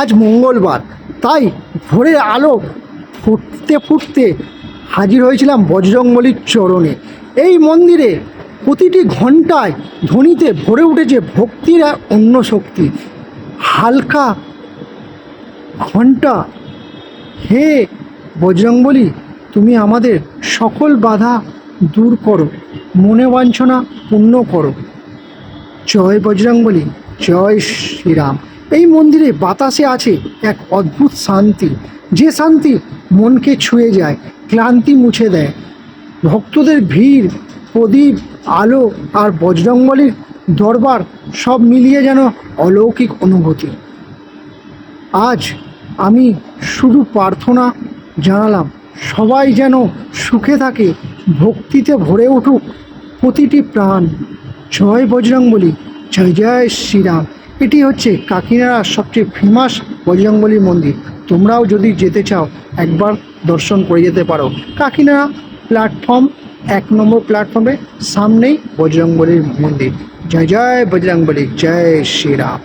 আজ মঙ্গলবার। তাই ভোরের আলো ফুটতে ফুটতে হাজির হয়েছিলাম বজরংবলির চরণে। এই মন্দিরে প্রতিটি ঘন্টায় ধ্বনিতে ভরে উঠেছে ভক্তির অন্য শক্তি। হালকা ঘণ্টা হে বজরংবলী, তুমি আমাদের সকল বাধা দূর করো, মনে বাঞ্ছনা পূর্ণ করো। জয় বজরংবলী, জয় শ্রীরাম। এই মন্দিরে বাতাসে আছে এক অদ্ভুত শান্তি। যে শান্তি মনকে ছুঁয়ে যায়, ক্লান্তি মুছে দেয়। ভক্তদের ভিড়, প্রদীপ, আলো আর বজরংবলীর দরবার সব মিলিয়ে যেন অলৌকিক অনুভূতি। আজ আমি শুধু প্রার্থনা জানালাম, সবাই যেন সুখে থাকে, ভক্তিতে ভরে উঠুক প্রতিটি প্রাণ। জয় বজরংবলী, জয় জয় শ্রীরাম। এটি হচ্ছে কাকিনাড়ার সবচেয়ে ফেমাস বজরংবলী মন্দির। তোমরাও যদি যেতে চাও, একবার দর্শন করে যেতে পারো। কাকিনাড়া প্ল্যাটফর্ম এক নম্বর প্ল্যাটফর্মে সামনেই বজরংবলীর মন্দির। জয় জয় বজরংবলী জয় শ্রীরাম।